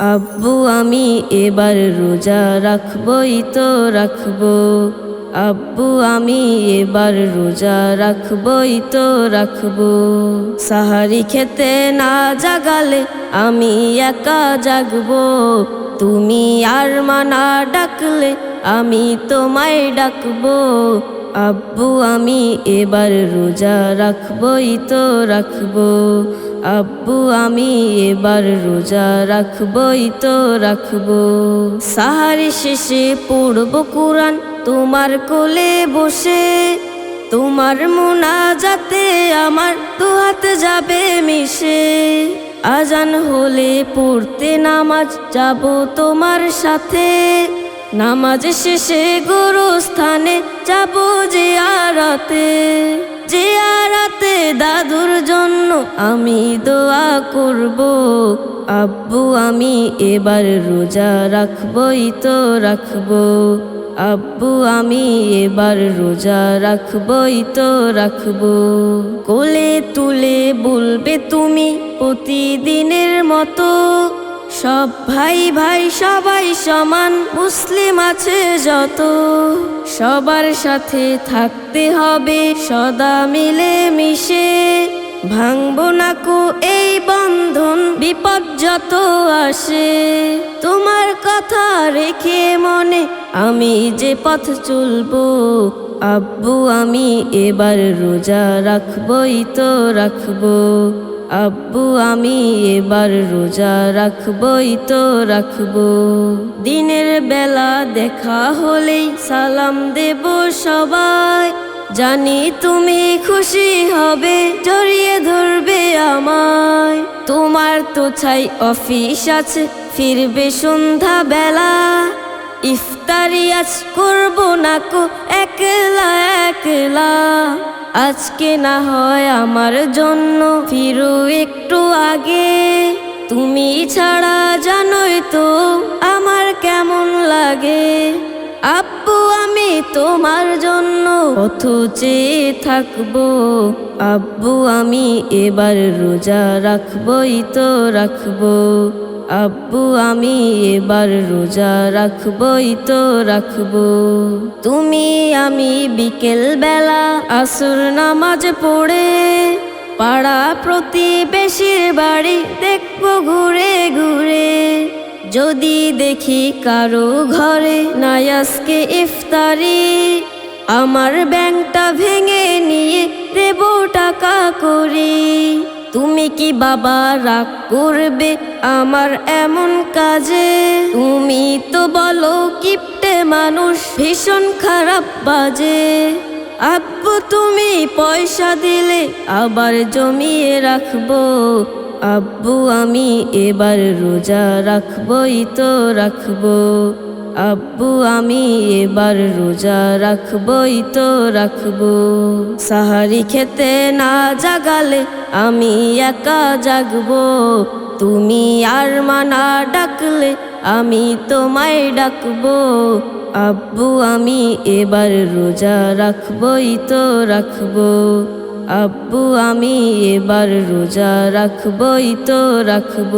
আব্বু, আমি এবার রোজা রাখবই তো রাখব। আব্বু, আমি এবার রোজা রাখবই তো রাখব। সাহারি খেতে না জাগালে আমি একা জাগবো। তুমি আর মানা ডাকলে আমি তোমায় ডাকবো। আব্বু, আমি এবার রোজা রাখবই তো রাখব। আব্বু, আমি এবার রোজা রাখবই তো রাখব। সাহারি শেষে পড়ব কোরআন তোমার কোলে বসে। তোমার মোনা যাতে আমার দুহাত যাবে মিশে। আজান হলে পড়তে নামাজ যাব তোমার সাথে। নামাজ শেষে গুরুস্থানে যাব যে আরাতে দাদুর জন্য আমি দোয়া করব। আব্বু, আমি এবার রোজা রাখবই তো রাখব। আব্বু, আমি এবার রোজা রাখবই তো রাখব। কোলে তুলে বলবে তুমি প্রতিদিনের মতো সব ভাই ভাই সবাই সমান, মুসলিম আছে যত। সবার সাথে থাকতে হবে, সদা মিলে মিশে ভাঙবো না কো এই বন্ধন, বিপদ যত আসে। তোমার কথা রেখে মনে আমি যে পথ চলবো, আব্বু আমি এবার রোজা রাখবই তো রাখব। আব্বু, আমি এবার রোজা রাখবই তো রাখব। দিনের বেলা দেখা হলেই সালাম দেব সবাই। জানি তুমি খুশি হবে, জড়িয়ে ধরবে আমায়। তোমার তো ছাই অফিস আছে, ফিরবে সন্ধ্যা বেলা ইফতারি আজ করব না কো, একলা একলা। আজকে না হয় আমার জন্য, ফিরো একটু আগে। তুমি ছাড়া জানোই তো আমার কেমন লাগে। আব্বু, আমি তোমার জন্য পথ চেয়ে থাকব। আব্বু, আমি এবার রোজা রাখবই তো রাখব। আব্বু, আমি এবার রোজা রাখবই তো রাখব। তুমি, আমি বিকেল বেলা আসর নামাজ পড়ে পাড়া প্রতিবেশীর বাড়ি দেখব ঘুরে ঘুরে। যদি দেখি কারও ঘরে নায়াসকে ইফতারি, আমার ব্যাংকটা ভেঙে কি বাবা রাগ করবে আমার এমন কাজে? তুমি তো বলো কিপটে মানুষ, ভীষণ খারাপ বাজে। আব্বু, তুমি পয়সা দিলে আবার জমিয়ে রাখব। আব্বু, আমি এবার রোজা রাখবই তো রাখব। আব্বু, আমি এবার রোজা রাখবই তো রাখব। সাহারি খেতে না জাগালে আমি একা জাগবো। তুমি আর মানা ডাকলে আমি তোমায় ডাকবো। আব্বু, আমি এবার রোজা রাখবই তো রাখব। আব্বু আমি এবার রোজা রাখবই তো রাখব।